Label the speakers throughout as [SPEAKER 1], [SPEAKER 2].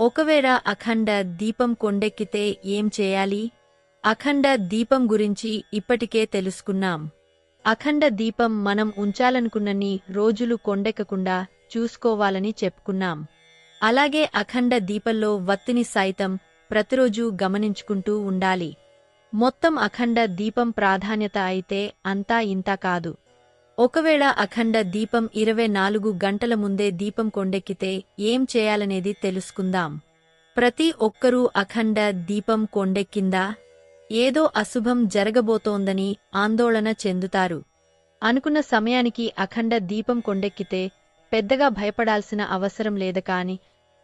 [SPEAKER 1] ఒకవేళ అఖండ దీపం కొండెక్కితే ఏం చేయాలి? అఖండ దీపం గురించి ఇప్పటికే తెలుసుకున్నాం. అఖండ దీపం మనం ఉంచాలనుకున్నన్ని రోజులు కొండెక్కకుండా చూసుకోవాలని చెప్పుకున్నాం. అలాగే అఖండ దీపంలో వత్తిని సైతం ప్రతిరోజూ గమనించుకుంటూ ఉండాలి. మొత్తం అఖండ దీపం ప్రాధాన్యత అయితే అంతా ఇంతా కాదు. ఒకవేళ అఖండ దీపం ఇరవై నాలుగు గంటల ముందే దీపం కొండెక్కితే ఏం చేయాలనేది తెలుసుకుందాం. ప్రతి ఒక్కరూ అఖండ దీపం కొండెక్కిందా? ఏదో అశుభం జరగబోతోందని ఆందోళన చెందుతారు. అనుకున్న సమయానికి అఖండ దీపం కొండెక్కితే పెద్దగా భయపడాల్సిన అవసరం లేదు కాని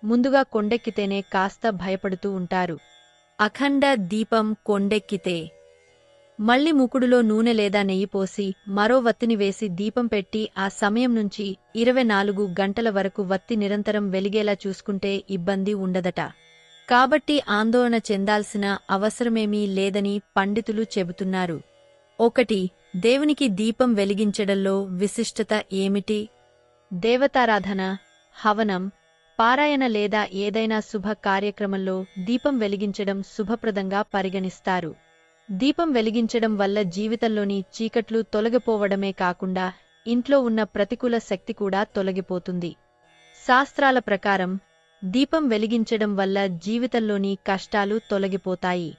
[SPEAKER 1] ముందుగా కొండెక్కితేనే కాస్త భయపడుతూ ఉంటారు. అఖండ దీపం కొండెక్కితే మళ్ళీ ముకుడులో నూనె లేదా నెయ్యి పోసి మరో వత్తిని వేసి దీపం పెట్టి ఆ సమయం నుంచి ఇరవై నాలుగు గంటల వరకు వత్తి నిరంతరం వెలిగేలా చూసుకుంటే ఇబ్బంది ఉండదట. కాబట్టి ఆందోళన చెందాల్సిన అవసరమేమీ లేదని పండితులు చెబుతున్నారు. ఒకటి దేవునికి దీపం వెలిగించడంలో విశిష్టత ఏమిటి? దేవతారాధన హవనం పారాయణ లేదా ఏదైనా శుభ కార్యక్రమంలో దీపం వెలిగించడం శుభప్రదంగా పరిగణిస్తారు. దీపం వెలిగించడం వల్ల జీవితంలోని చీకట్లు తొలగిపోవడమే కాకుండా ఇంట్లో ఉన్న ప్రతికూల శక్తి కూడా తొలగిపోతుంది. శాస్త్రాల ప్రకారం దీపం వెలిగించడం వల్ల జీవితంలోని కష్టాలు తొలగిపోతాయి.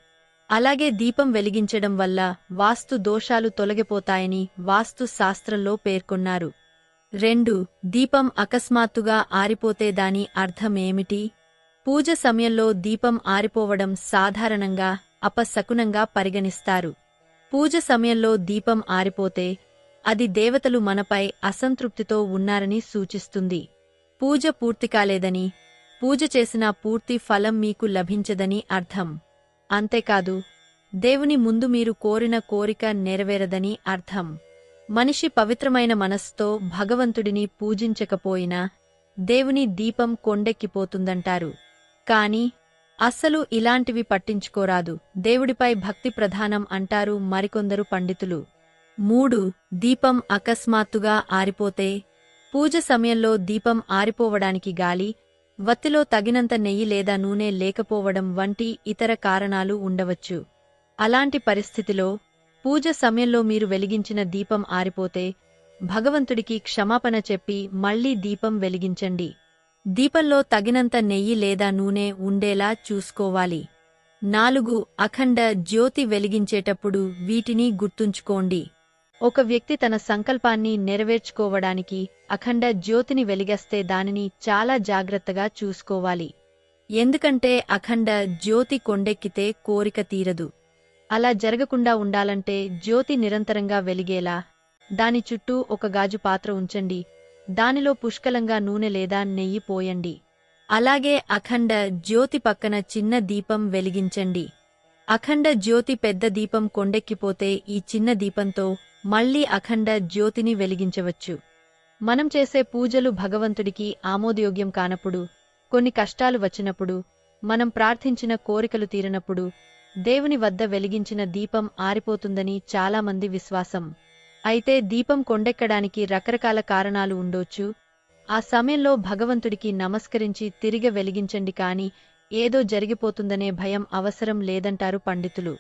[SPEAKER 1] అలాగే దీపం వెలిగించడం వల్ల వాస్తు దోషాలు తొలగిపోతాయని వాస్తు శాస్త్రంలో పేర్కొన్నారు. రెండు దీపం అకస్మాత్తుగా ఆరిపోతే దాని అర్థమేమిటి పూజ సమయంలో దీపం ఆరిపోవడం సాధారణంగా అపశకునంగా పరిగణిస్తారు. పూజ సమయంలో దీపం ఆరిపోతే అది దేవతలు మనపై అసంతృప్తితో ఉన్నారని సూచిస్తుంది. పూజ పూర్తి కాలేదని పూజ చేసిన పూర్తి ఫలం మీకు లభించదని అర్థం. అంతేకాదు దేవుని ముందు మీరు కోరిన కోరిక నెరవేరదని అర్థం. మనిషి పవిత్రమైన మనస్సుతో భగవంతుడిని పూజించకపోయినా దేవుని దీపం కొండెక్కిపోతుందంటారు. కాని అస్సలు ఇలాంటివి పట్టించుకోరాదు. దేవుడిపై భక్తి ప్రధానం అంటారు మరికొందరు పండితులు. మూడు దీపం అకస్మాత్తుగా ఆరిపోతే పూజ సమయంలో దీపం ఆరిపోవడానికి గాలి వత్తిలో తగినంత నెయ్యి లేదా నూనె లేకపోవడం వంటి ఇతర కారణాలు ఉండవచ్చు. అలాంటి పరిస్థితిలో పూజ సమయంలో మీరు వెలిగించిన దీపం ఆరిపోతే భగవంతుడికి క్షమాపణ చెప్పి మళ్ళీ దీపం వెలిగించండి. దీపంలో తగినంత నెయ్యి లేదా నూనె ఉండేలా చూసుకోవాలి. నాలుగు అఖండ జ్యోతి వెలిగించేటప్పుడు వీటిని గుర్తుంచుకోండి. ఒక వ్యక్తి తన సంకల్పాన్ని నెరవేర్చుకోవడానికి అఖండ జ్యోతిని వెలిగస్తే దానిని చాలా జాగ్రత్తగా చూసుకోవాలి. ఎందుకంటే అఖండ జ్యోతి కొండెక్కితే కోరిక తీరదు. అలా జరగకుండా ఉండాలంటే జ్యోతి నిరంతరంగా వెలిగేలా దాని చుట్టూ ఒక గాజు పాత్ర ఉంచండి. దానిలో పుష్కలంగా నూనె లేదా నెయ్యి పోయండి. అలాగే అఖండ జ్యోతి పక్కన చిన్న దీపం వెలిగించండి. అఖండ జ్యోతి పెద్ద దీపం కొండెక్కిపోతే ఈ చిన్న దీపంతో మళ్ళీ అఖండ జ్యోతిని వెలిగించవచ్చు. మనం చేసే పూజలు భగవంతుడికి ఆమోదయోగ్యం కానప్పుడు కొన్ని కష్టాలు వచ్చినప్పుడు మనం ప్రార్థించిన కోరికలు తీరినప్పుడు దేవుని వద్ద వెలిగించిన దీపం ఆరిపోతుందని చాలామంది విశ్వాసం. అయితే దీపం కొండెక్కడానికి రకరకాల కారణాలు ఉండొచ్చు. ఆ సమయంలో భగవంతుడికి నమస్కరించి తిరిగి వెలిగించండి కాని ఏదో జరిగిపోతుందనే భయం అవసరం లేదంటారు పండితులు.